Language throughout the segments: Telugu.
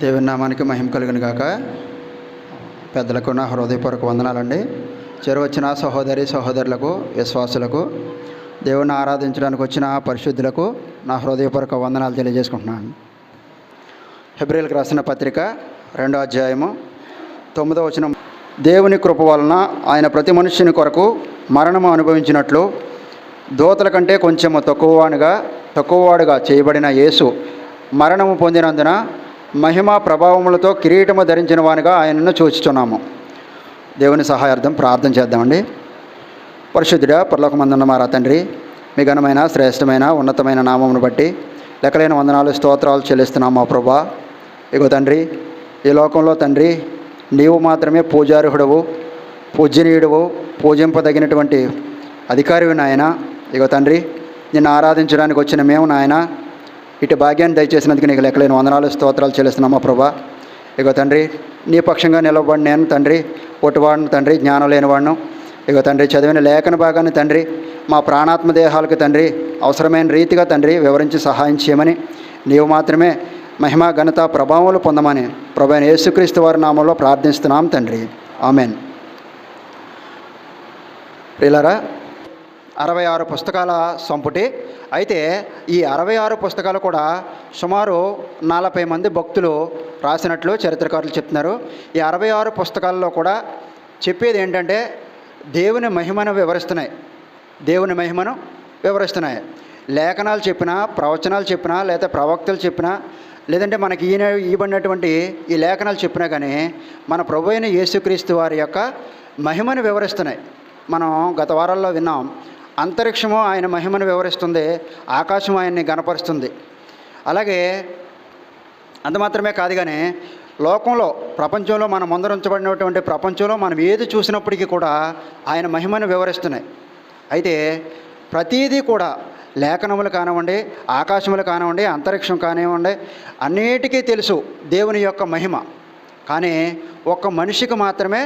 దేవుని నామానికి మహిమ కలిగిన గాక. పెద్దలకు నా హృదయపూర్వక వందనాలండి. చేరువచ్చిన సహోదరి సహోదరులకు విశ్వాసులకు దేవుని ఆరాధించడానికి వచ్చిన పరిశుద్ధులకు నా హృదయపూర్వక వందనాలు తెలియజేసుకుంటున్నాను. హెబ్రిల్కి రాసిన పత్రిక రెండో అధ్యాయము తొమ్మిదో వచనం. దేవుని కృప వలన ఆయన ప్రతి మనుష్యుని కొరకు మరణము అనుభవించినట్లు దోతల కంటే కొంచెము తక్కువవాడుగా తక్కువవాడుగా చేయబడిన యేసు మరణము పొందినందున మహిమ ప్రభావములతో కిరీటము ధరించిన వానిగా ఆయనను చూచుచున్నాము. దేవుని సహాయార్థం ప్రార్థన చేద్దామండి. పరిశుద్ధుడా పరలోకమందున్న మారా తండ్రి మీ ఘనమైన శ్రేష్టమైన ఉన్నతమైన నామమును బట్టి లెక్కలేని వందనాలు స్తోత్రాలు చెల్లిస్తున్నాం మా ప్రభా. ఇగో తండ్రి ఈ లోకంలో తండ్రి నీవు మాత్రమే పూజార్హుడవు పూజనీయుడవు పూజింపదగినటువంటి అధికారివి నాయన. ఇగో తండ్రి నిన్ను ఆరాధించడానికి వచ్చిన మేము నాయన. ఇటు భాగ్యాన్ని దయచేసినందుకు నీకు లెక్కలేని వందనాలు స్తోత్రాలు చెల్లిస్తున్నాం మా ప్రభా. ఇగో తండ్రి నీ పక్షంగా నిలబడి నేను తండ్రి పొట్టువాడిని తండ్రి జ్ఞానం లేనివాడును. ఇగో తండ్రి చదివిన లేఖన భాగాన్ని తండ్రి మా ప్రాణాత్మ దేహాలకు తండ్రి అవసరమైన రీతిగా తండ్రి వివరించి సహాయం చేయమని నీవు మాత్రమే మహిమ ఘనత ప్రభావములు పొందమని ప్రభు యేసుక్రీస్తు వారి నామంలో ప్రార్థిస్తున్నాం తండ్రి. ఆమెన్. ప్రియులారా అరవై ఆరు పుస్తకాల సంపుటి. అయితే ఈ అరవై ఆరు పుస్తకాలు కూడా సుమారు నలభై మంది భక్తులు రాసినట్లు చరిత్రకారులు చెప్తున్నారు. ఈ అరవై ఆరు పుస్తకాల్లో కూడా చెప్పేది ఏంటంటే దేవుని మహిమను వివరిస్తున్నాయి. దేవుని మహిమను వివరిస్తున్నాయి. లేఖనాలు చెప్పినా ప్రవచనాలు చెప్పినా లేదా ప్రవక్తలు చెప్పినా లేదంటే మనకి ఈయన ఇవ్వబడినటువంటి ఈ లేఖనాలు చెప్పినా కానీ మన ప్రభు అయిన యేసుక్రీస్తు వారి యొక్క మహిమను వివరిస్తున్నాయి. మనం గత వారాల్లో విన్నాం అంతరిక్షము ఆయన మహిమను వివరిస్తుంది ఆకాశం ఆయన్ని గనపరుస్తుంది అలాగే అంత మాత్రమే కాదు కానీ లోకంలో ప్రపంచంలో మనం ముందరించబడినటువంటి ప్రపంచంలో మనం ఏది చూసినప్పటికీ కూడా ఆయన మహిమను వివరిస్తున్నాయి. అయితే ప్రతీదీ కూడా లేఖనములు కానివ్వండి ఆకాశములు కానివ్వండి అంతరిక్షం కానివ్వండి అన్నిటికీ తెలుసు దేవుని యొక్క మహిమ. కానీ ఒక్క మనిషికి మాత్రమే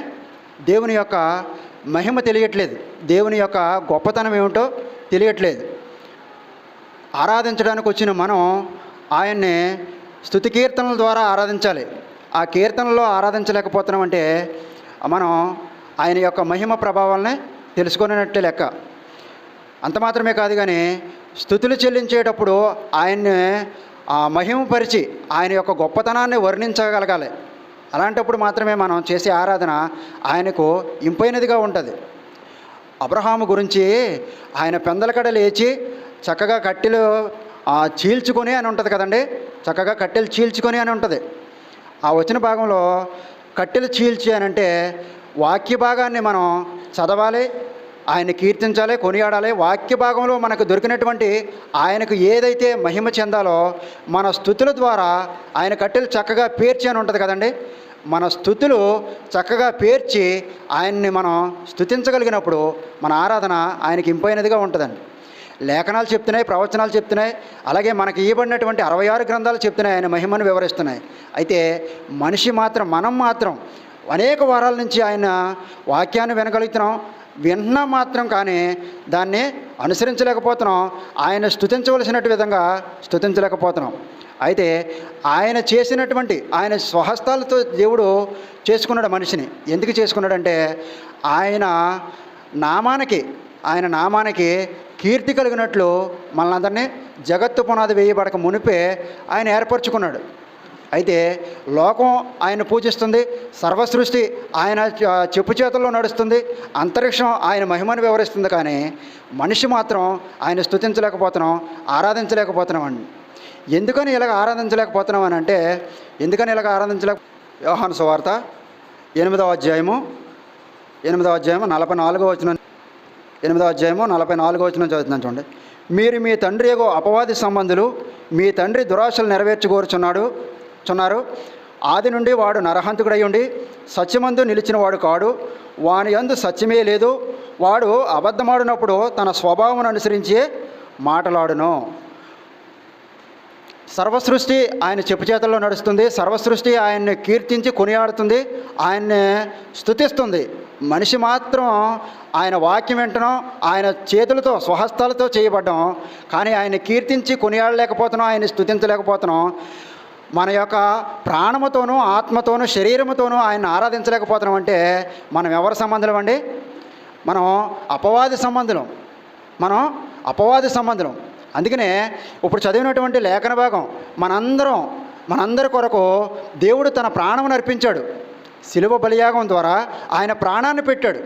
దేవుని యొక్క మహిమ తెలియట్లేదు. దేవుని యొక్క గొప్పతనం ఏమిటో తెలియట్లేదు. ఆరాధించడానికి వచ్చిన మనం ఆయన్ని స్థుతి కీర్తనల ద్వారా ఆరాధించాలి. ఆ కీర్తనలో ఆరాధించలేకపోతున్నామంటే మనం ఆయన యొక్క మహిమ ప్రభావాలని తెలుసుకున్నట్టే లెక్క. అంత మాత్రమే కాదు కానీ స్థుతులు చెల్లించేటప్పుడు ఆయన్ని ఆ మహిమపరిచి ఆయన యొక్క గొప్పతనాన్ని వర్ణించగలగాలి. అలాంటప్పుడు మాత్రమే మనం చేసే ఆరాధన ఆయనకు ఇంపైనదిగా ఉంటుంది. అబ్రహాము గురించి ఆయన పెందలకడ లేచి చక్కగా కట్టెలు చీల్చుకొని అని ఉంటుంది కదండి. చక్కగా కట్టెలు చీల్చుకొని అని ఉంటుంది. ఆ వచ్చిన భాగంలో కట్టెలు చీల్చి అని అంటే వాక్య భాగాన్ని మనం చదవాలి ఆయన కీర్తించాలి కొనియాడాలి. వాక్య భాగంలో మనకు దొరికినటువంటి ఆయనకు ఏదైతే మహిమ చెందాలో మన స్థుతుల ద్వారా ఆయన కట్టెలు చక్కగా పేర్చి అని ఉంటుంది కదండి. మన స్థుతులు చక్కగా పేర్చి ఆయన్ని మనం స్థుతించగలిగినప్పుడు మన ఆరాధన ఆయనకి ఇంపైనదిగా ఉంటుందండి. లేఖనాలు చెప్తున్నాయి ప్రవచనాలు చెప్తున్నాయి అలాగే మనకి ఇవ్వబడినటువంటి అరవై ఆరు గ్రంథాలు చెప్తున్నాయి ఆయన మహిమను వివరిస్తున్నాయి. అయితే మనిషి మాత్రం మనం మాత్రం అనేక వారాల నుంచి ఆయన వాక్యాన్ని వినగలుగుతున్నాం విన్నా మాత్రం కానీ దాన్ని అనుసరించలేకపోతున్నాం. ఆయన స్థుతించవలసినట్టు విధంగా స్థుతించలేకపోతున్నాం అయితే ఆయన చేసినటువంటి ఆయన స్వహస్తాలతో దేవుడు చేసుకున్నాడు మనిషిని. ఎందుకు చేసుకున్నాడంటే ఆయన నామానికి ఆయన నామానికి కీర్తి కలిగినట్లు మనందరినీ జగత్తు పునాది వేయబడక మునిపే ఆయన ఏర్పరచుకున్నాడు. అయితే లోకం ఆయన పూజిస్తుంది సర్వసృష్టి ఆయన చెప్పు చేతుల్లో నడుస్తుంది అంతరిక్షం ఆయన మహిమను వివరిస్తుంది కానీ మనిషి మాత్రం ఆయన స్థుతించలేకపోతున్నాం ఆరాధించలేకపోతున్నాం అండి ఎందుకని ఇలాగ ఆరాధించలేకపోతున్నాం అని అంటే ఎందుకని ఇలాగ ఆరాధించలేక వ్యవహాన సువార్త ఎనిమిదవ అధ్యాయము ఎనిమిదవ అధ్యాయము నలభై నాలుగో వచ్చిన ఎనిమిదవ అధ్యాయము నలభై నాలుగో వచ్చిన చదువుతున్నాను చూడండి. మీరు మీ తండ్రి ఏగో అపవాది సంబంధులు మీ తండ్రి దురాశలు నెరవేర్చుకోరుచున్నాడు చున్నారు ఆది నుండి వాడు నరహంతకుడై ఉండి సత్యమందు నిలిచిన వాడు కాడు. వాని యందు సత్యమే లేదు. వాడు అబద్ధమాడినప్పుడు తన స్వభావం అనుసరించి మాటలాడును. సర్వసృష్టి ఆయన చెప్పుచేతల్లో నడుస్తుంది. సర్వసృష్టి ఆయన్ని కీర్తించి కొనియాడుతుంది. ఆయన్ని స్తుతిస్తుంది. మనిషి మాత్రం ఆయన వాక్యం వింటడం ఆయన చేతులతో స్వహస్తాలతో చేయబడ్డం కానీ ఆయన కీర్తించి కొనియాడలేకపోతున్నాం ఆయన స్థుతించలేకపోతున్నాం మన యొక్క ప్రాణముతోనూ ఆత్మతోనూ శరీరముతోనూ ఆయన ఆరాధించలేకపోతున్నాం అంటే మనం ఎవరి సంబంధం అండి? మనం అపవాది సంబంధులం. మనం అపవాది సంబంధులం. అందుకనే ఇప్పుడు చదివినటువంటి లేఖన భాగం మనందరం మనందరి కొరకు దేవుడు తన ప్రాణం అర్పించాడు. శిలువ బలియాగం ద్వారా ఆయన ప్రాణాన్ని పెట్టాడు.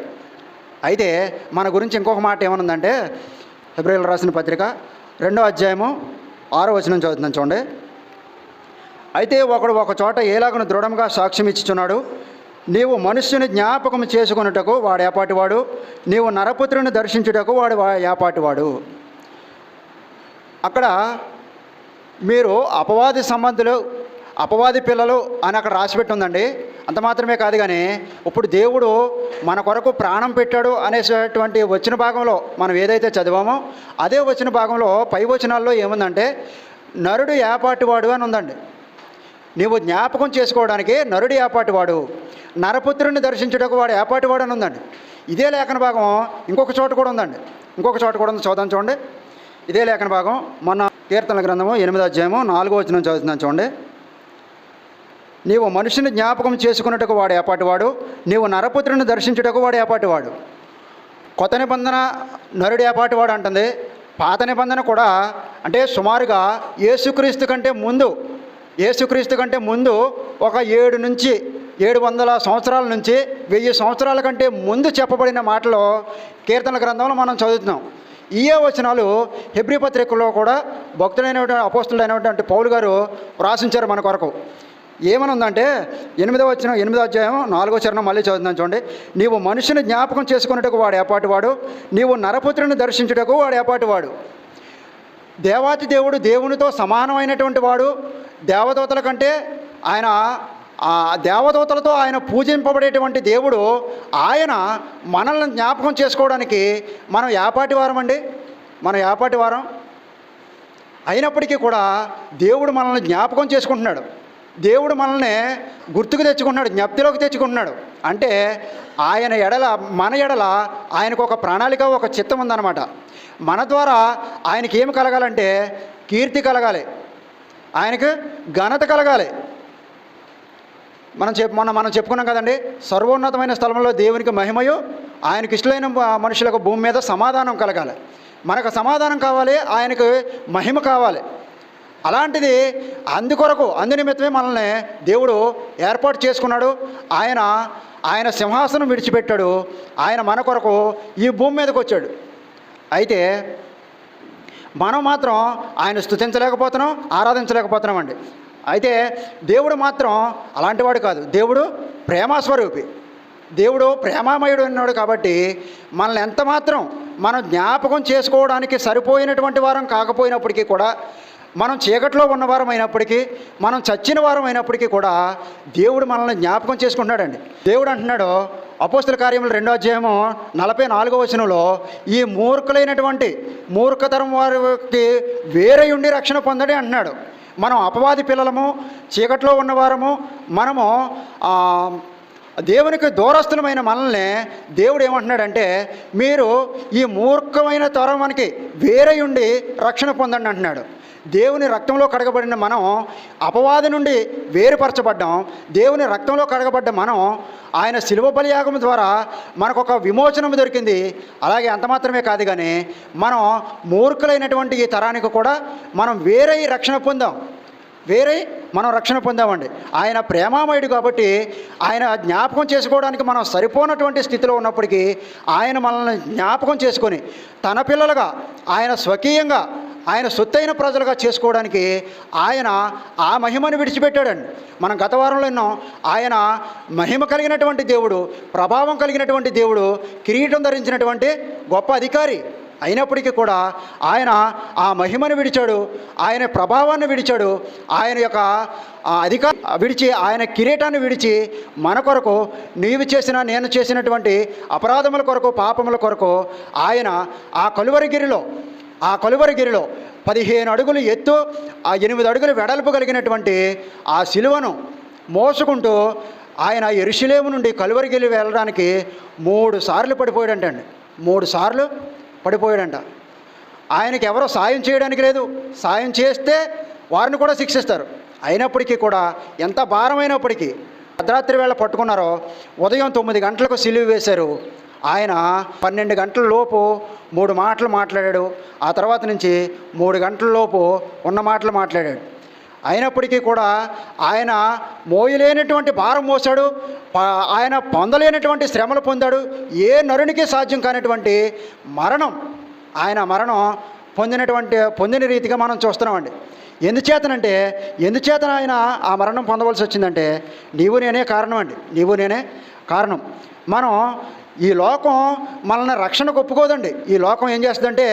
అయితే మన గురించి ఇంకొక మాట ఏమనుందంటే ఫిబ్రవరి రాసిన పత్రిక రెండో అధ్యాయము ఆరో వచనం చదువుతున్నాను చూడండి. అయితే ఒకడు ఒక చోట ఏలాగను దృఢంగా సాక్ష్యం ఇచ్చుచున్నాడు. నీవు మనుష్యుని జ్ఞాపకం చేసుకొనుటకు వాడు ఏపాటివాడు. నీవు నరపుత్రుని దర్శించుటకు వాడు ఏపాటివాడు. అక్కడ మీరు అపవాది సంబంధులు అపవాది పిల్లలు అని అక్కడ రాసిపెట్టి ఉందండి అంత మాత్రమే కాదు కానీ ఇప్పుడు దేవుడు మన కొరకు ప్రాణం పెట్టాడు అనేటువంటి వచ్చిన భాగంలో మనం ఏదైతే చదివామో అదే వచ్చిన భాగంలో పై వచనాల్లో ఏముందంటే నరుడు ఏపాటివాడు అని ఉందండి. నీవు జ్ఞాపకం చేసుకోవడానికి నరుడు ఏపాటివాడు నరపుత్రుని దర్శించుటకు వాడు ఏపాటివాడు అని ఉందండి ఇదే లేఖన భాగం ఇంకొక చోట కూడా ఉందండి. ఇంకొక చోట కూడా ఉంది. చూద్దాం చూడండి. ఇదే లేఖన భాగం మొన్న కీర్తన గ్రంథము ఎనిమిదో అధ్యాయము నాలుగో వచ్చిన చదువుతున్నాను చూడండి. నీవు మనిషిని జ్ఞాపకం చేసుకున్నట్టుకు వాడు ఏపాటివాడు నీవు నరపుత్రుని దర్శించుటకు వాడు ఏపాటివాడు కొత్త నిబంధన నరుడు ఏపాటివాడు అంటుంది. పాత నిబంధన కూడా అంటే సుమారుగా యేసుక్రీస్తు కంటే ముందు యేసుక్రీస్తు కంటే ముందు ఒక ఏడు నుంచి ఏడు వందల సంవత్సరాల నుంచి వెయ్యి సంవత్సరాల కంటే ముందు చెప్పబడిన మాటలు కీర్తన గ్రంథంలో మనం చదువుతున్నాం. ఈయే వచనాలు హెబ్రి పత్రికలో కూడా భక్తులైనటువంటి అపోస్తులైనటువంటి పౌలు గారు వ్రాసించారు మన కొరకు. ఏమనుందంటే ఎనిమిదో వచ్చిన ఎనిమిదో అధ్యాయం నాలుగో చరణం మళ్ళీ చదువుతున్నాను చూడండి. నీవు మనుషుని జ్ఞాపకం చేసుకున్నట్టుకు వాడు ఏపాటివాడు నీవు నరపుత్రుని దర్శించుటకు వాడు ఏపాటివాడు దేవాతి దేవుడు దేవునితో సమానమైనటువంటి వాడు. దేవదూతల కంటే ఆయన ఆ దేవదూతలతో ఆయన పూజింపబడేటువంటి దేవుడు ఆయన మనల్ని జ్ఞాపకం చేసుకోవడానికి మనం యాపాటి వారం అండి? మనం యాపాటి వారం? అయినప్పటికీ కూడా దేవుడు మనల్ని జ్ఞాపకం చేసుకుంటున్నాడు. దేవుడు మనల్ని గుర్తుకు తెచ్చుకుంటున్నాడు జ్ఞప్తిలోకి తెచ్చుకుంటున్నాడు. అంటే ఆయన ఎడల మన ఎడల ఆయనకు ఒక ప్రణాళిక ఒక చిత్తం ఉందన్నమాట. మన ద్వారా ఆయనకి ఏమి కలగాలంటే కీర్తి కలగాలి. ఆయనకు ఘనత కలగాలి. మనం చెప్ మొన్న మనం చెప్పుకున్నాం కదండి సర్వోన్నతమైన స్థలంలో దేవునికి మహిమయు ఆయనకి ఇష్టమైన మనుషులకు భూమి మీద సమాధానం కలగాలి. మనకు సమాధానం కావాలి ఆయనకు మహిమ కావాలి. అలాంటిది అందుకొరకు అందునిమిత్తమే మనల్ని దేవుడు ఏర్పాటు చేసుకున్నాడు. ఆయన ఆయన సింహాసనం విడిచిపెట్టాడు. ఆయన మన కొరకు ఈ భూమి మీదకి వచ్చాడు. అయితే మనం మాత్రం ఆయన స్థుతించలేకపోతున్నాం ఆరాధించలేకపోతున్నాం అండి. అయితే దేవుడు మాత్రం అలాంటివాడు కాదు. దేవుడు ప్రేమస్వరూపి. దేవుడు ప్రేమామయుడు ఉన్నాడు కాబట్టి మనల్ని ఎంత మాత్రం మనం జ్ఞాపకం చేసుకోవడానికి సరిపోయినటువంటి వారం కాకపోయినప్పటికీ కూడా మనం చీకట్లో ఉన్నవారం అయినప్పటికీ మనం చచ్చిన వారం అయినప్పటికీ కూడా దేవుడు మనల్ని జ్ఞాపకం చేసుకుంటున్నాడండి. దేవుడు అంటున్నాడు అపోస్తుల కార్యములు రెండో అధ్యాయము నలభై నాలుగో వచనంలో ఈ మూర్ఖులైనటువంటి మూర్ఖతరం వారికి వేరే ఉండి రక్షణ పొందడి అంటున్నాడు. మనం అపవాది పిల్లలము చీకట్లో ఉన్నవారము మనము దేవునికి దూరస్తులమైన మనల్ని దేవుడు ఏమంటున్నాడంటే మీరు ఈ మూర్ఖమైన తరం మనకి వేరే ఉండి రక్షణ పొందండి అంటున్నాడు. దేవుని రక్తంలో కడగబడిన మనం అపవాది నుండి వేరుపరచబడ్డాం. దేవుని రక్తంలో కడగబడ్డ మనం ఆయన శిలువ బలియాగం ద్వారా మనకు ఒక విమోచనం దొరికింది. అలాగే అంత మాత్రమే కాదు కానీ మనం మూర్ఖులైనటువంటి ఈ తరానికి కూడా మనం వేరే రక్షణ పొందాం. వేరే మనం రక్షణ పొందామండి. ఆయన ప్రేమామయుడు కాబట్టి ఆయన జ్ఞాపకం చేసుకోవడానికి మనం సరిపోనటువంటి స్థితిలో ఉన్నప్పటికీ ఆయన మనల్ని జ్ఞాపకం చేసుకొని తన పిల్లలుగా ఆయన స్వకీయంగా ఆయన సొత్తైన ప్రజలుగా చేసుకోవడానికి ఆయన ఆ మహిమను విడిచిపెట్టాడండి. మనం గత వారంలో విన్నాం ఆయన మహిమ కలిగినటువంటి దేవుడు ప్రభావం కలిగినటువంటి దేవుడు కిరీటం ధరించినటువంటి గొప్ప అధికారి అయినప్పటికీ కూడా ఆయన ఆ మహిమను విడిచాడు ఆయన ప్రభావాన్ని విడిచాడు ఆయన యొక్క అధికారం అధికార విడిచి ఆయన కిరీటాన్ని విడిచి మన కొరకు నీవు చేసిన నేను చేసినటువంటి అపరాధముల కొరకు పాపముల కొరకు ఆయన ఆ కలువరిగిరిలో ఆ కలువరిగిరిలో పదిహేను అడుగులు ఎత్తు ఆ ఎనిమిది అడుగులు వెడల్పు కలిగినటువంటి ఆ శిలువను మోసుకుంటూ ఆయన ఎరుషులేము నుండి కలువరిగిరి వెళ్ళడానికి మూడు సార్లు పడిపోయాడంటండి. మూడు సార్లు పడిపోయాడంట. ఆయనకి ఎవరో సాయం చేయడానికి లేదు. సాయం చేస్తే వారిని కూడా శిక్షిస్తారు. అయినప్పటికీ కూడా ఎంత భారమైనప్పటికీ అర్ధరాత్రి వేళ పట్టుకున్నారో ఉదయం తొమ్మిది గంటలకు సిలువ వేశారు. ఆయన పన్నెండు గంటల లోపు మూడు మాటలు మాట్లాడాడు. ఆ తర్వాత నుంచి మూడు గంటల లోపు ఉన్న మాటలు మాట్లాడాడు. అయినప్పటికీ కూడా ఆయన మోయలేనటువంటి భారం మోసాడు ఆయన పొందలేనటువంటి శ్రమలు పొందాడు. ఏ నరునికి సాధ్యం కానటువంటి మరణం ఆయన మరణం పొందినటువంటి పొందిన రీతిగా మనం చూస్తున్నామండి. ఎందుచేతనంటే ఎందుచేతన ఆయన ఆ మరణం పొందవలసి వచ్చిందంటే నీవు నేనే కారణం అండి నీవు నేనే కారణం. మనం ఈ లోకం మనల్ని రక్షణకు ఒప్పుకోదండి. ఈ లోకం ఏం చేస్తుందంటే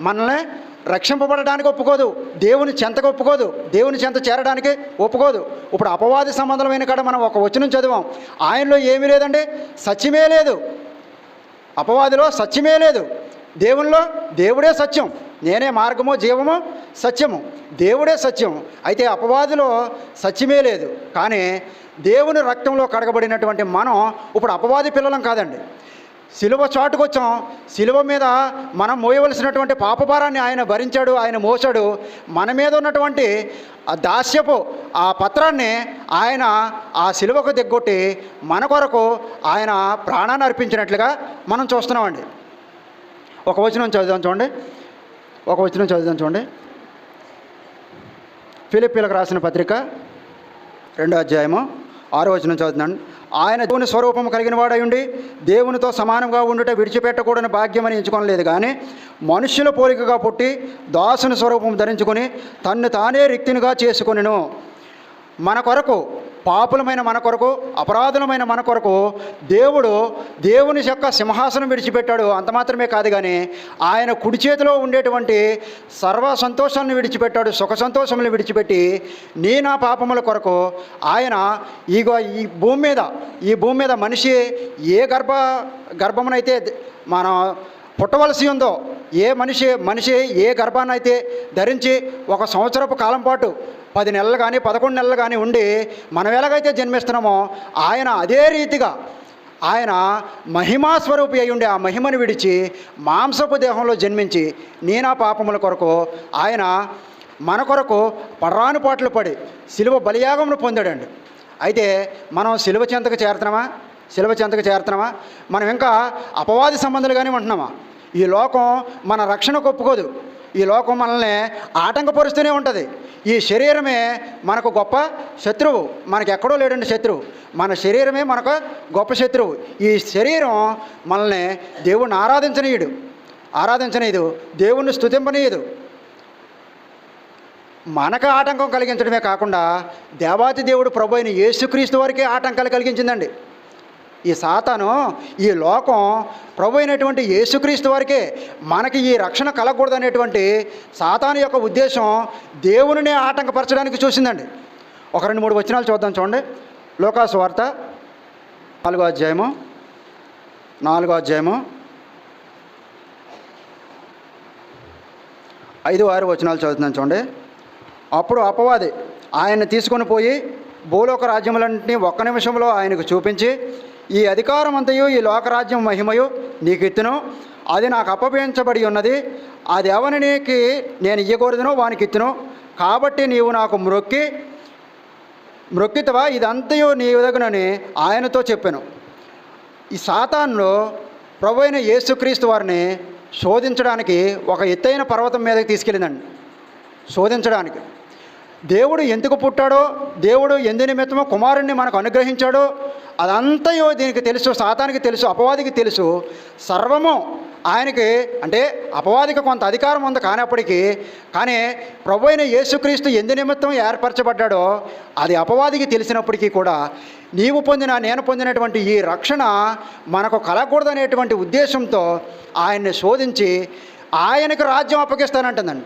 మనల్ని రక్షింపబడడానికి ఒప్పుకోదు. దేవుని చెంతకు ఒప్పుకోదు. దేవుని చెంత చేరడానికి ఒప్పుకోదు. ఇప్పుడు అపవాది సంబంధమైన కాడ మనం ఒక వచనం చదివాం. ఆయనలో ఏమీ లేదండి. సత్యమే లేదు. అపవాదిలో సత్యమే లేదు. దేవునిలో దేవుడే సత్యం. నేనే మార్గము జీవము సత్యము. దేవుడే సత్యం అయితే అపవాదిలో సత్యమే లేదు. కానీ దేవుని రక్తంలో కడగబడినటువంటి మనం ఇప్పుడు అపవాది పిల్లలం కాదండి. సిలువ చాటుకొచ్చాం. శిలువ మీద మనం మోయవలసినటువంటి పాపభారాన్ని ఆయన భరించాడు ఆయన మోసాడు మన మీద ఉన్నటువంటి ఆ దాస్యపు ఆ పత్రాన్ని ఆయన ఆ శిలువకు దిగ్గొట్టి మన కొరకు ఆయన ప్రాణాన్ని అర్పించినట్లుగా మనం చూస్తున్నామండి. ఒక వచనం చదువుదాం చూడండి. ఒక వచనం చదువుదాం చూడండి. ఫిలిప్పీలకు రాసిన పత్రిక రెండో అధ్యాయము ఆరో వచనం చదువుతున్నాను. ఆయన దేవుని స్వరూపం కలిగిన వాడయుండి దేవునితో సమానంగా ఉండుట విడిచిపెట్టకూడని భాగ్యమని ఎంచుకోనలేదు. కానీ మనుష్యుల పోలికగా పుట్టి దాసుని స్వరూపం ధరించుకొని తన్ను తానే రిక్తినిగా చేసుకొనిను. మన కొరకు పాపులమైన మన కొరకు అపరాధులమైన మన కొరకు దేవుడు దేవుని యొక్క సింహాసనం విడిచిపెట్టాడు. అంత మాత్రమే కాదు కానీ ఆయన కుడి చేతిలో ఉండేటువంటి సర్వ సంతోషాన్ని విడిచిపెట్టాడు సుఖ సంతోషములను విడిచిపెట్టి నీ నా పాపముల కొరకు ఆయన ఇగో ఈ భూమి మీద ఈ భూమి మీద మనిషి ఏ గర్భ గర్భమునైతే మన పుట్టవలసి ఉందో ఏ మనిషి మనిషి ఏ గర్భాన్నైతే ధరించి ఒక సంవత్సరపు కాలం పాటు పది నెలలు కానీ పదకొండు నెలలు కానీ ఉండి మనం ఎలాగైతే జన్మిస్తున్నామో ఆయన అదే రీతిగా ఆయన మహిమా స్వరూపి అయి ఉండే ఆ మహిమను విడిచి మాంసపు దేహంలో జన్మించి నేనా పాపముల కొరకు ఆయన మన కొరకు పర్రాను పాటలు పడి శిలువ బలియాగమును పొందాడండి. అయితే మనం శిలువ చెంతకు చేరుతున్నామా? శిలువ చెంతకు చేరుతున్నామా? మనం ఇంకా అపవాది సంబంధాలు కానీ ఉంటున్నామా ఈ లోకం మన రక్షణకు ఒప్పుకోదు ఈ లోకం మనల్ని ఆటంకపరుస్తూనే ఉంటుంది. ఈ శరీరమే మనకు గొప్ప శత్రువు. మనకు ఎక్కడో లేడండి శత్రువు. మన శరీరమే మనకు గొప్ప శత్రువు. ఈ శరీరం మనల్ని దేవుణ్ణి ఆరాధించనీయుడు. ఆరాధించనీయదు దేవుణ్ణి స్తుతింపనీయదు మనకు ఆటంకం కలిగించడమే కాకుండా దేవాతి దేవుడు ప్రభు అయిన యేసుక్రీస్తు వారికి ఆటంకాలు కలిగించిందండి. ఈ సాతాను ఈ లోకం ప్రభు అయినటువంటి యేసుక్రీస్తు వారికే మనకి ఈ రక్షణ కలగకూడదనేటువంటి సాతాను యొక్క ఉద్దేశం దేవునినే ఆటంకపరచడానికి చూసిందండి. ఒక రెండు మూడు వచనాలు చూద్దాం చూడండి. లోకాసు వార్త నాలుగో అధ్యాయము నాలుగో అధ్యాయము ఐదు ఆరు వచనాలు చదువుతున్నాను చూడండి. అప్పుడు అపవాది ఆయన్ని తీసుకొని పోయి భూలోక రాజ్యములన్నింటినీ ఒక్క నిమిషంలో ఆయనకు చూపించి ఈ అధికారమంతయు ఈ లోకరాజ్యం మహిమయు నీకు ఇత్తును అది నాకు అప్పగించబడి ఉన్నది. అది ఎవరికి నేను ఇయ్యకూడదునో వానికి ఇత్తును కాబట్టి నీవు నాకు మ్రొక్కి మ్రొక్కితవా ఇదంతయు నీ ఎదుగునని ఆయనతో చెప్పాను. ఈ సాతాన్లో ప్రభు అయిన యేసుక్రీస్తు వారిని శోధించడానికి ఒక ఎత్తైన పర్వతం మీదకి తీసుకెళ్ళిందండి. శోధించడానికి. దేవుడు ఎందుకు పుట్టాడో దేవుడు ఎందు నిమిత్తమో కుమారుణ్ణి మనకు అనుగ్రహించాడో అదంతయో దీనికి తెలుసు సాతానికి తెలుసు అపవాదికి తెలుసు. సర్వము ఆయనకి అంటే అపవాదికి కొంత అధికారం ఉంది కానప్పటికీ కానీ ప్రభు అయిన యేసుక్రీస్తు ఎందు నిమిత్తం ఏర్పరచబడ్డాడో అది అపవాదికి తెలిసినప్పటికీ కూడా నీవు పొందిన నేను పొందినటువంటి ఈ రక్షణ మనకు కలగకూడదనేటువంటి ఉద్దేశంతో ఆయన్ని శోధించి ఆయనకు రాజ్యం అప్పగిస్తానంటుందండి.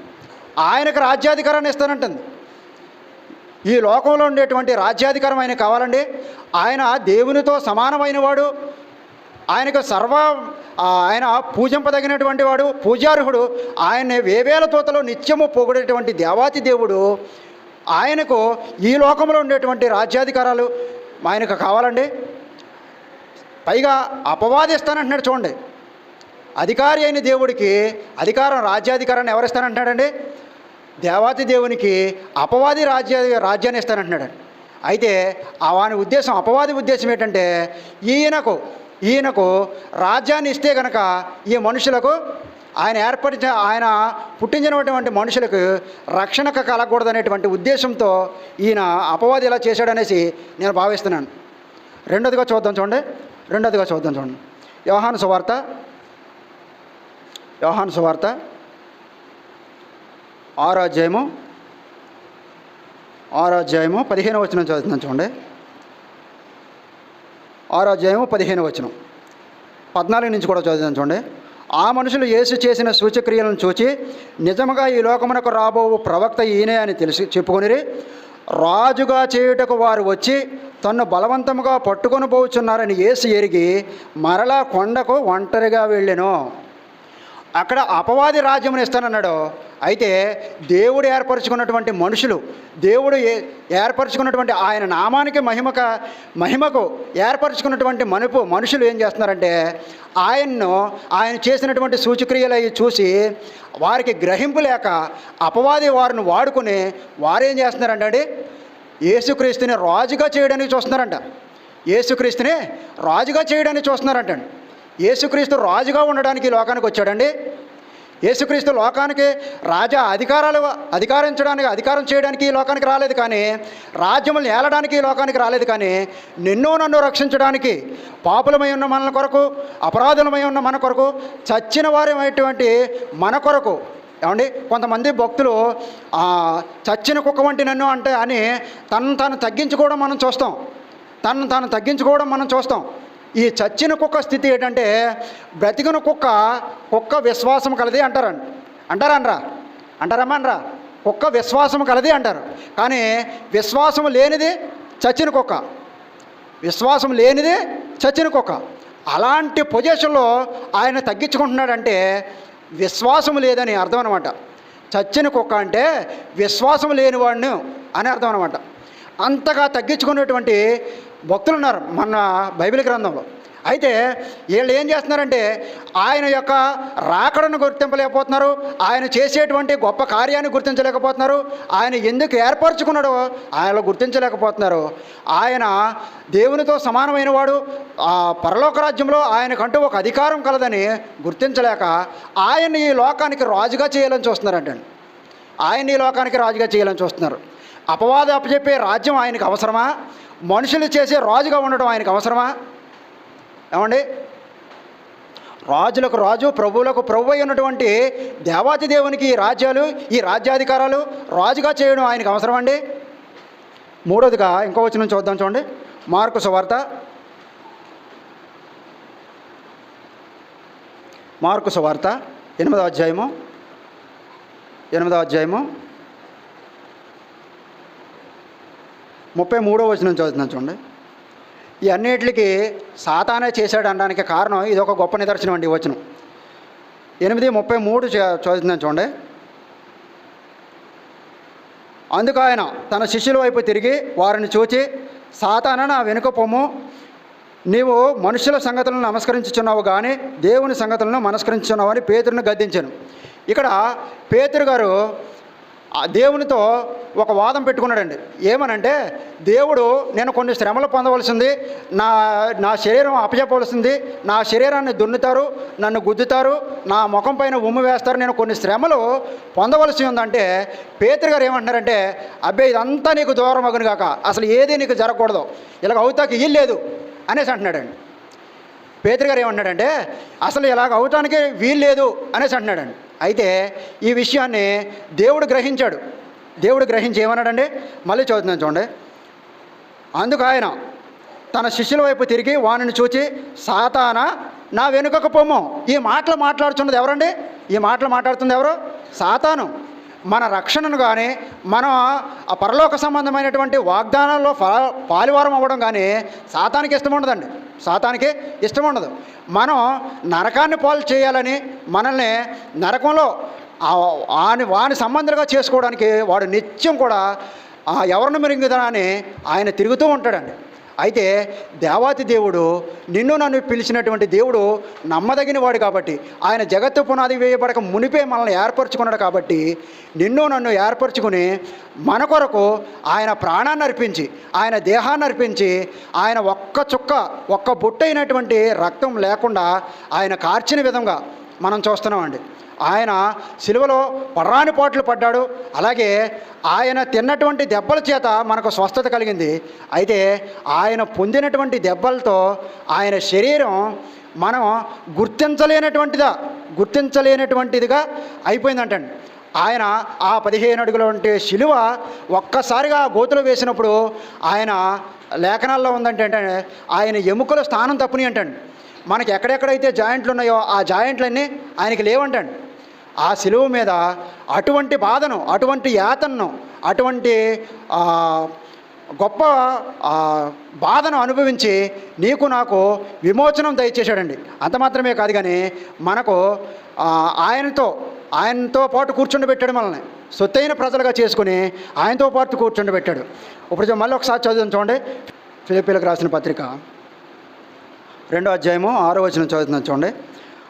ఆయనకు రాజ్యాధికారాన్ని ఇస్తానంటుంది. ఈ లోకంలో ఉండేటువంటి రాజ్యాధికారం ఆయన కావాలండి. ఆయన దేవునితో సమానమైన వాడు ఆయనకు సర్వ ఆయన పూజింపదగినటువంటి వాడు పూజార్హుడు. ఆయన వేవేల తోతలో నిత్యము పొగిడేటువంటి దేవాతి దేవుడు. ఆయనకు ఈ లోకంలో ఉండేటువంటి రాజ్యాధికారాలు ఆయనకు కావాలండి. పైగా అపవాదిస్తానంటున్నాడు చూడండి. అధికారి అయిన దేవుడికి అధికారం రాజ్యాధికారాన్ని ఎవరిస్తానంటున్నాడండి దేవాతి దేవునికి అపవాది రాజ్య రాజ్యాన్ని ఇస్తానంటున్నాడు. అయితే వాని ఉద్దేశం అపవాది ఉద్దేశం ఏంటంటే ఈయనకు ఈయనకు రాజ్యాన్ని ఇస్తే కనుక ఈ మనుషులకు ఆయన ఏర్పరిచ ఆయన పుట్టించినటువంటి మనుషులకు రక్షణ కలగకూడదనేటువంటి ఉద్దేశంతో ఈయన అపవాది ఇలా చేశాడనేసి నేను భావిస్తున్నాను. రెండోదిగా చూద్దాం చూడండి. రెండోదిగా చూద్దాం చూడండి. వ్యవహాన్ సువార్త యోహాను సువార్త ఆరో అధ్యాయము ఆరో అధ్యాయము పదిహేను వచనం చదువుతున్నాను చూడండి. ఆరో అధ్యాయము పదిహేను వచనం. పద్నాలుగు నుంచి కూడా చదువుతాను చూడండి. ఆ మనుషులు యేసు చేసిన సూచక్రియలను చూచి నిజముగా ఈ లోకమునకు రాబో ప్రవక్త ఈయనే అని తెలిసి చెప్పుకొనిరి రాజుగా చేయుటకు వారు వచ్చి తన్ను బలవంతముగా పట్టుకొని పోచున్నారని యేసు ఎరిగి మరలా కొండకు ఒంటరిగా వెళ్ళెను. అక్కడ అపవాది రాజ్యమును ఇస్తానన్నాడు. అయితే దేవుడు ఏర్పరచుకున్నటువంటి మనుషులు దేవుడు ఏ- ఏర్పరచుకున్నటువంటి ఆయన నామానికి మహిమక మహిమకు ఏర్పరచుకున్నటువంటి మనుపు మనుషులు ఏం చేస్తున్నారంటే ఆయన్ను ఆయన చేసినటువంటి సూచక్రియలు అవి చూసి వారికి గ్రహింపు లేక అపవాది వారిని వాడుకుని వారేం చేస్తున్నారంటే యేసుక్రీస్తుని రాజుగా చేయడానికి చూస్తున్నారంట. యేసుక్రీస్తుని రాజుగా చేయడానికి చూస్తున్నారంట యేసుక్రీస్తు రాజుగా ఉండడానికి లోకానికి వచ్చాడండి. యేసుక్రీస్తు లోకానికి రాజా అధికారాలు అధికారించడానికి అధికారం చేయడానికి ఈ లోకానికి రాలేదు కానీ రాజ్యములు ఏలడానికి ఈ లోకానికి రాలేదు కానీ నిన్ను నన్ను రక్షించడానికి పాపులమై ఉన్న మన కొరకు అపరాధులమై ఉన్న మన కొరకు చచ్చిన వారమైనటువంటి మన కొరకు ఏమండి? కొంతమంది భక్తులు చచ్చిన కుక్క వంటి నన్ను అంటే అని తను తాను తగ్గించుకోవడం మనం చూస్తాం. తను తాను తగ్గించుకోవడం మనం చూస్తాం. ఈ చచ్చిన కుక్క స్థితి ఏంటంటే బ్రతికిన కుక్క కుక్క విశ్వాసం కలది అంటారండి అంటారనరా. అంటారమ్మా అనరా కుక్క విశ్వాసం కలది అంటారు. కానీ విశ్వాసం లేనిది చచ్చిన కుక్క. విశ్వాసం లేనిదే చచ్చిన కుక్క. అలాంటి పొజిషన్లో ఆయన తగ్గించుకుంటున్నాడంటే విశ్వాసం లేదని అర్థం అనమాట చచ్చిన కుక్క అంటే విశ్వాసం లేనివాడిని అని అర్థం అనమాట అంతగా తగ్గించుకునేటువంటి భక్తులు ఉన్నారు మన బైబిల్ గ్రంథంలో. అయితే వీళ్ళు ఏం చేస్తున్నారంటే ఆయన యొక్క రాకడను గుర్తింపలేకపోతున్నారు ఆయన చేసేటువంటి గొప్ప కార్యాన్ని గుర్తించలేకపోతున్నారు ఆయన ఎందుకు ఏర్పరచుకున్నాడో ఆయన గుర్తించలేకపోతున్నారు. ఆయన దేవునితో సమానమైన వాడు ఆ పరలోక రాజ్యంలో ఆయనకంటూ ఒక అధికారం కలదని గుర్తించలేక ఆయన్ని ఈ లోకానికి రాజుగా చేయాలని చూస్తున్నారంటండి ఆయన ఈ లోకానికి రాజుగా చేయాలని చూస్తున్నారు. అపవాద అప్పచెప్పే రాజ్యం ఆయనకు అవసరమా? మనుషులు చేసే రాజుగా ఉండడం ఆయనకు అవసరమా? ఏమండి? రాజులకు రాజు ప్రభువులకు ప్రభు అయి ఉన్నటువంటి దేవాతి దేవునికి ఈ రాజ్యాలు ఈ రాజ్యాధికారాలు రాజుగా చేయడం ఆయనకు అవసరం అండి మూడోదిగా ఇంకో వచ్చిన చూద్దాం చూడండి. మార్కు సువార్త. మార్కు సువార్త. ఎనిమిదో అధ్యాయము. ఎనిమిదో అధ్యాయము. ముప్పై మూడో వచనం చదువుతున్నాను చూడండి. ఈ అన్నిటికి సాతానే చేశాడు అనడానికి కారణం ఇది ఒక గొప్ప నిదర్శనం అండి వచనం. ఎనిమిది ముప్పై మూడు చ- చదువుతున్నాను చూడండి. అందుకు ఆయన తన శిష్యుల వైపు తిరిగి వారిని చూచి సాతాన నా వెనుక పొమ్ము. నీవు మనుషుల సంగతులను నమస్కరించుచున్నావు కానీ దేవుని సంగతులను మనస్కరించున్నావు అని పేతురును గద్దించాను. ఇక్కడ పేతురు గారు ఆ దేవునితో ఒక వాదం పెట్టుకున్నాడండి. ఏమనంటే దేవుడు నేను కొన్ని శ్రమలు పొందవలసింది నా నా శరీరం అప్పచెప్పవలసింది నా శరీరాన్ని దున్నుతారు నన్ను గుద్దుతారు నా ముఖం పైన ఉమ్ము వేస్తారు నేను కొన్ని శ్రమలు పొందవలసి ఉందంటే పేతురు గారు ఏమంటున్నారంటే అబ్బాయి ఇదంతా నీకు దూరం అగును కాక అసలు ఏది నీకు జరగకూడదు ఇలాగ అవుతాకి ఇల్లేదు అనేసి అంటున్నాడండి. పేతురు గారు ఏమన్నాడంటే అసలు ఇలాగ అవటానికి వీలు లేదు అనేసి అంటున్నాడండి. అయితే ఈ విషయాన్ని దేవుడు గ్రహించాడు. దేవుడు గ్రహించి ఏమన్నాడండి? మళ్ళీ చదువుతున్నాను చూడండి. అందుకు ఆయన తన శిష్యుల వైపు తిరిగి వానిని చూచి సాతాన నా వెనుకకు పొమ్ము. ఈ మాటలు మాట్లాడుతున్నది ఎవరండి? ఈ మాటలు మాట్లాడుతుంది ఎవరు? సాతాను. మన రక్షణను కానీ మనం ఆ పరలోక సంబంధమైనటువంటి వాగ్దానాల్లో ఫా పాలివారం అవ్వడం కానీ సాతానికి ఇష్టం ఉండదండి. సాతానికి ఇష్టం ఉండదు. మనం నరకాన్ని పాలు చేయాలని మనల్ని నరకంలో ఆ- వాని వాని చేసుకోవడానికి వాడు నిత్యం కూడా ఎవరిని మెరుగుదనా అని ఆయన తిరుగుతూ ఉంటాడండి. అయితే దేవాతి దేవుడు నిన్ను నన్ను పిలిచినటువంటి దేవుడు నమ్మదగిన వాడు కాబట్టి ఆయన జగత్తు పునాది వేయబడక మునిపే మనల్ని ఏర్పరచుకున్నాడు కాబట్టి నిన్ను నన్ను ఏర్పరచుకుని మన కొరకు ఆయన ప్రాణాన్ని అర్పించి ఆయన దేహాన్ని అర్పించి ఆయన ఒక్క చుక్క ఒక్క బొట్టైనటువంటి రక్తం లేకుండా ఆయన కార్చిన విధంగా మనం చూస్తున్నామండి. ఆయన సిలువలో పర్రాని పోట్లు పడ్డాడు. అలాగే ఆయన తిన్నటువంటి దెబ్బల చేత మనకు స్వస్థత కలిగింది. అయితే ఆయన పొందినటువంటి దెబ్బలతో ఆయన శరీరం మనం గుర్తించలేనటువంటిదా? గుర్తించలేనటువంటిదిగా అయిపోయిందంటండి. ఆయన ఆ పదిహేను అడుగుల వంటి శిలువ ఒక్కసారిగా ఆ గోతులో వేసినప్పుడు ఆయన లేఖనాల్లో ఉందంటే ఆయన ఎముకల స్థానం తప్పుని అంటండి. మనకి ఎక్కడెక్కడైతే జాయింట్లు ఉన్నాయో ఆ జాయింట్లన్నీ ఆయనకి లేవంటండి. ఆ సిలువ మీద అటువంటి బాధను అటువంటి యాతనను అటువంటి గొప్ప బాధను అనుభవించి నీకు నాకు విమోచనం దయచేశాడండి. అంత మాత్రమే కాదు కానీ మనకు ఆయనతో ఆయనతో పాటు కూర్చుండబెట్టాడు మనల్ని. సొత్తైన ప్రజలుగా చేసుకుని ఆయనతో పాటు కూర్చుండబెట్టాడు ఇప్పుడు మళ్ళీ ఒకసారి చదువుతాం చూడండి. ఫిలిపిలకు రాసిన పత్రిక. రెండో అధ్యాయము ఆరో వచనం చదువుతున్నాను చూడండి.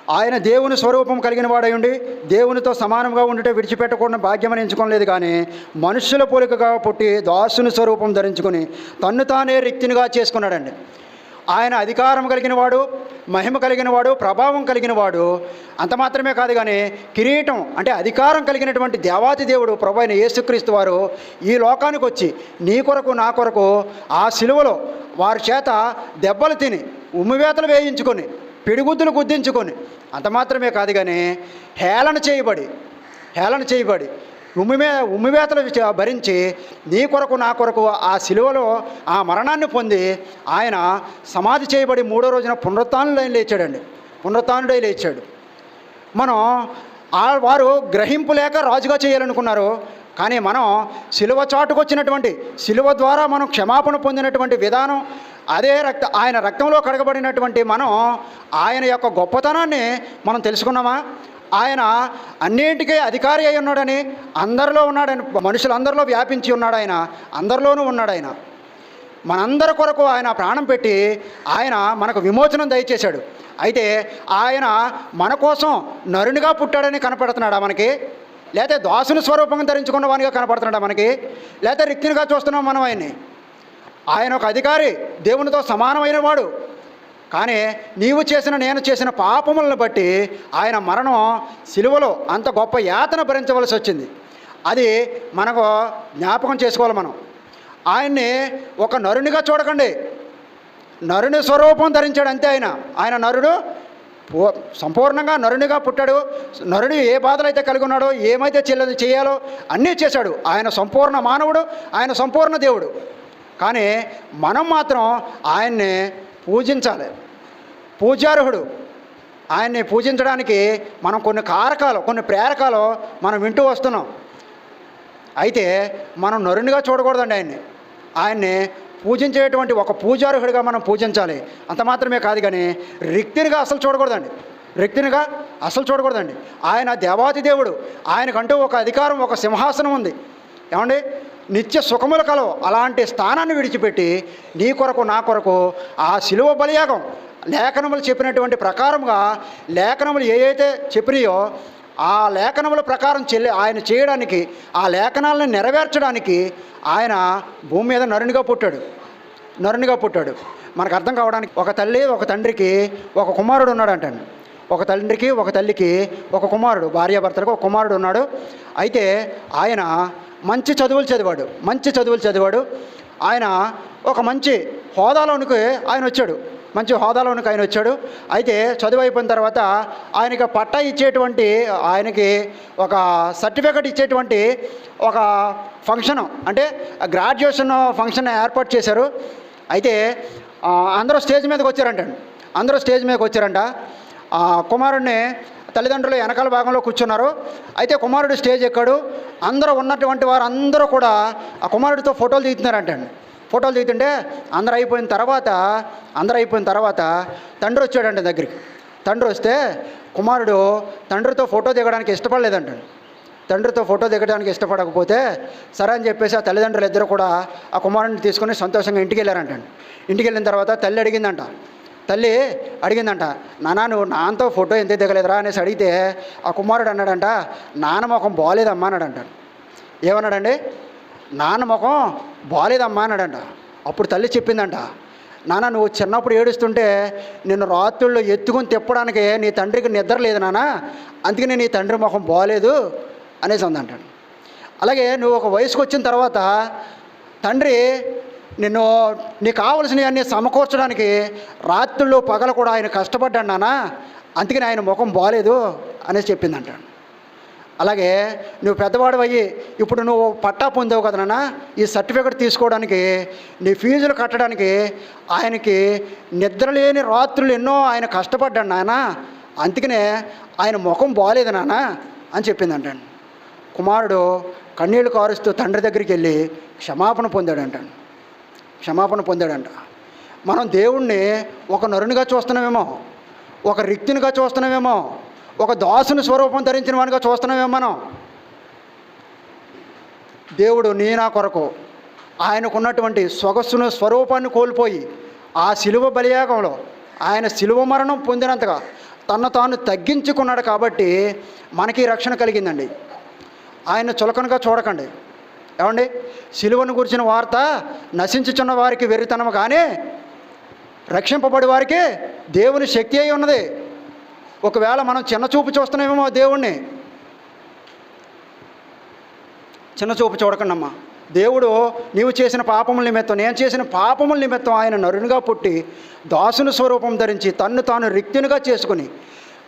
ఆయన దేవుని స్వరూపం కలిగిన వాడై ఉండి దేవునితో సమానంగా ఉండుట విడిచిపెట్టకుండా భాగ్యమని ఎంచుకోలేదు కానీ మనుష్యుల పోలికగా పుట్టి దాసుని స్వరూపం ధరించుకొని తన్ను తానే రిక్తినిగా చేసుకున్నాడండి. ఆయన అధికారం కలిగిన వాడు మహిమ కలిగిన వాడు ప్రభావం కలిగిన వాడు అంత మాత్రమే కాదు కానీ కిరీటం అంటే అధికారం కలిగినటువంటి దేవాతి దేవుడు ప్రభు అయిన యేసుక్రీస్తు వారు ఈ లోకానికి వచ్చి నీ కొరకు నా కొరకు ఆ సిలువలో వారి చేత దెబ్బలు తిని ఉమ్మివేతలు వేయించుకొని పిడిగుద్దులు గుద్దించుకొని. అంత మాత్రమే కాదు కానీ హేళన చేయబడి హేళన చేయబడి ఉమ్మిమే ఉమ్మివేతలు భరించి నీ కొరకు నా కొరకు ఆ శిలువలో ఆ మరణాన్ని పొంది ఆయన సమాధి చేయబడి మూడో రోజున పునరుత్నుడై లేచాడండి. పునరుత్డై లేచాడు. మనం ఆ వారు గ్రహింపు లేక రాజుగా చేయాలనుకున్నారు. కానీ మనం సిలువ చాటుకొచ్చినటువంటి సిలువ ద్వారా మనం క్షమాపణ పొందినటువంటి విధానం అదే రక్త ఆయన రక్తంలో కడగబడినటువంటి మనం ఆయన యొక్క గొప్పతనాన్ని మనం తెలుసుకున్నామా? ఆయన అన్నింటికీ అధికారి అయి ఉన్నాడని అందరిలో ఉన్నాడని మనుషులందరిలో వ్యాపించి ఉన్నాడు ఆయన అందరిలోనూ ఉన్నాడు ఆయన. మనందరి కొరకు ఆయన ప్రాణం పెట్టి ఆయన మనకు విమోచనం దయచేశాడు. అయితే ఆయన మన కోసం నరునిగా పుట్టాడని కనపడుతున్నాడా మనకి? లేకపోతే దాసుని స్వరూపంగా ధరించుకున్న వానిగా కనపడుతున్నాడా మనకి? లేకపోతే రిక్తినిగా చూస్తున్నాం మనం ఆయన్ని? ఆయన ఒక అధికారి దేవునితో సమానమైన వాడు కానీ నీవు చేసిన నేను చేసిన పాపములను బట్టి ఆయన మరణం సిలువలో అంత గొప్ప యాతన భరించవలసి వచ్చింది. అది మనకు జ్ఞాపకం చేసుకోవాలి మనం. ఆయన్ని ఒక నరునిగా చూడకండి. నరుని స్వరూపం ధరించాడు అంతే ఆయన. ఆయన నరుడు సంపూర్ణంగా నరునిగా పుట్టాడు. నరుడు ఏ బాధలు అయితే కలిగి ఉన్నాడో ఏమైతే చేయాలో అన్నీ చేశాడు. ఆయన సంపూర్ణ మానవుడు ఆయన సంపూర్ణ దేవుడు. కానీ మనం మాత్రం ఆయన్ని పూజించాలి. పూజార్హుడు. ఆయన్ని పూజించడానికి మనం కొన్ని కారకాలు కొన్ని ప్రేరకాలు మనం వింటూ వస్తున్నాం. అయితే మనం నరునిగా చూడకూడదండి ఆయన్ని. ఆయన్ని పూజించేటువంటి ఒక పూజార్హుడిగా మనం పూజించాలి. అంత మాత్రమే కాదు కానీ రిక్తినిగా అసలు చూడకూడదండి. రిక్తినిగా అసలు చూడకూడదండి. ఆయన దేవాతి దేవుడు. ఆయనకంటూ ఒక అధికారం ఒక సింహాసనం ఉంది. ఏమండి? నిత్య సుఖములు కలవు. అలాంటి స్థానాన్ని విడిచిపెట్టి నీ కొరకు నా కొరకు ఆ శిలువ బలియాగం లేఖనములు చెప్పినటువంటి ప్రకారంగా లేఖనములు ఏవైతే చెప్పినాయో ఆ లేఖనముల ప్రకారం చెల్లి ఆయన చేయడానికి ఆ లేఖనాలను నెరవేర్చడానికి ఆయన భూమి మీద నరునిగా పుట్టాడు. నరునిగా పుట్టాడు. మనకు అర్థం కావడానికి ఒక తల్లి ఒక తండ్రికి ఒక కుమారుడు ఉన్నాడంటండి. ఒక తండ్రికి ఒక తల్లికి ఒక కుమారుడు భార్యాభర్తలకు ఒక కుమారుడు ఉన్నాడు. అయితే ఆయన మంచి చదువులు చదివాడు మంచి చదువులు చదివాడు. ఆయన ఒక మంచి హోదాలోనికి ఆయన వచ్చాడు. మంచి హోదాలోనికి ఆయన వచ్చాడు. అయితే చదువు అయిపోయిన తర్వాత ఆయనకి పట్టా ఇచ్చేటువంటి ఆయనకి ఒక సర్టిఫికెట్ ఇచ్చేటువంటి ఒక ఫంక్షన్ అంటే గ్రాడ్యుయేషన్ ఫంక్షన్ ఏర్పాటు చేశారు. అయితే అందరూ స్టేజ్ మీదకి వచ్చారంట. అందరూ స్టేజ్ మీదకి వచ్చారంట. కుమారుణ్ణి తల్లిదండ్రులు వెనకాల భాగంలో కూర్చున్నారు. అయితే కుమారుడు స్టేజ్ ఎక్కాడు. అందరూ ఉన్నటువంటి వారందరూ కూడా ఆ కుమారుడితో ఫోటోలు తీస్తున్నారంటండి ఫోటోలు తీస్తుంటే అందరు అయిపోయిన తర్వాత అందరు అయిపోయిన తర్వాత తండ్రి వచ్చాడంట దగ్గరికి. తండ్రి వస్తే కుమారుడు తండ్రితో ఫోటో దిగడానికి ఇష్టపడలేదంటాడు తండ్రితో ఫోటో దిగడానికి ఇష్టపడకపోతే సరే అని చెప్పేసి ఆ తల్లిదండ్రులు ఇద్దరు కూడా ఆ కుమారుడిని తీసుకొని సంతోషంగా ఇంటికి వెళ్ళారంటండి ఇంటికి వెళ్ళిన తర్వాత తల్లి అడిగిందంట తల్లి అడిగిందంట నాన్న నువ్వు నాన్నతో ఫోటో ఎంత దిగలేదురా? అనేసి అడిగితే ఆ కుమారుడు అన్నాడంట నాన్న ముఖం బాగోలేదమ్మా అన్నాడంట. ఏమన్నాడండి? నాన్న ముఖం బాగాలేదమ్మా అన్నాడంట. అప్పుడు తల్లి చెప్పిందంట నాన్న నువ్వు చిన్నప్పుడు ఏడుస్తుంటే నిన్ను రాత్రుల్లో ఎత్తుకొని తిప్పడానికి నీ తండ్రికి నిద్ర లేదు నాన్న అందుకని నీ తండ్రి ముఖం బాగాలేదు అనేసి అందంటాడు అలాగే నువ్వు ఒక వయసుకు వచ్చిన తర్వాత తండ్రి నిన్ను నీకు కావలసినవన్నీ సమకూర్చడానికి రాత్రుల్లో పగలు కూడా ఆయన కష్టపడ్డాడు నానా అందుకని ఆయన ముఖం బాగాలేదు అనేసి చెప్పిందంట. అలాగే నువ్వు పెద్దవాడు అయ్యి ఇప్పుడు నువ్వు పట్టా పొందావు కదా నాన్న. ఈ సర్టిఫికెట్ తీసుకోవడానికి నీ ఫీజులు కట్టడానికి ఆయనకి నిద్రలేని రాత్రులు ఎన్నో ఆయన కష్టపడ్డాడు నాన్న. అందుకనే ఆయన ముఖం బాగాలేదు నాన్న అని చెప్పిందంటాడు కుమారుడు కన్నీళ్ళు కారుస్తూ తండ్రి దగ్గరికి వెళ్ళి క్షమాపణ పొందాడంటాడు క్షమాపణ పొందాడంట. మనం దేవుణ్ణి ఒక నరునిగా చూస్తున్నామేమో ఒక రిక్తినిగా చూస్తున్నామేమో ఒక దాసుని స్వరూపం ధరించిన వానిగా చూస్తున్నామేమో మనం. దేవుడు నీ నా కొరకు ఆయనకున్నటువంటి సొగస్సును స్వరూపాన్ని కోల్పోయి ఆ శిలువ బలియాగంలో ఆయన శిలువ మరణం పొందినంతగా తను తాను తగ్గించుకున్నాడు కాబట్టి మనకి రక్షణ కలిగిందండి. ఆయన చులకనగా చూడకండి. ఏమండి? సిలువను గురించిన వార్త నశించుచున్న వారికి వెర్రితనం కానీ రక్షింపబడి వారికి దేవుని శక్తి అయి ఉన్నది. ఒకవేళ మనం చిన్న చూపు చూస్తున్నామేమో దేవుణ్ణి. చిన్న చూపు చూడకండి అమ్మా దేవుడు నీవు చేసిన పాపముల నిమిత్తం నేను చేసిన పాపముల నిమిత్తం ఆయన నరునిగా పుట్టి దాసుని స్వరూపం ధరించి తన్ను తాను రిక్తునిగా చేసుకుని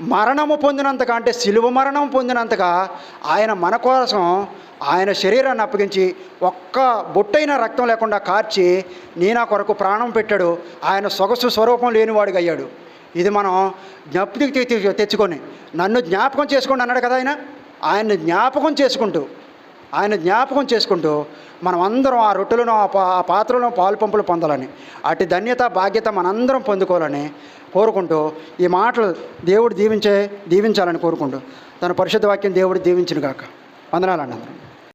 మరణము పొందినంతగా అంటే సిలువ మరణం పొందినంతగా ఆయన మన కోసం ఆయన శరీరాన్ని అప్పగించి ఒక్క బొట్టైన రక్తం లేకుండా కార్చి నీ కొరకు ప్రాణం పెట్టాడు. ఆయన సొగసు స్వరూపం లేనివాడిగా అయ్యాడు. ఇది మనం జ్ఞప్తికి తెచ్చుకొని నన్ను జ్ఞాపకం చేసుకోండి అన్నాడు కదా ఆయన? ఆయన్ని జ్ఞాపకం చేసుకుంటూ ఆయన జ్ఞాపకం చేసుకుంటూ మనం అందరం ఆ రొట్టెలను ఆ ఆ పాత్రలను పాలు పంపులు పొందాలని అటు ధన్యత బాధ్యత మనందరం పొందుకోవాలని కోరుకుంటూ ఈ మాటలు దేవుడు దీవించే దీవించాలని కోరుకుంటూ తన పరిశుద్ధ వాక్యం దేవుడు దీవించిన గాక వందనాలు అన్న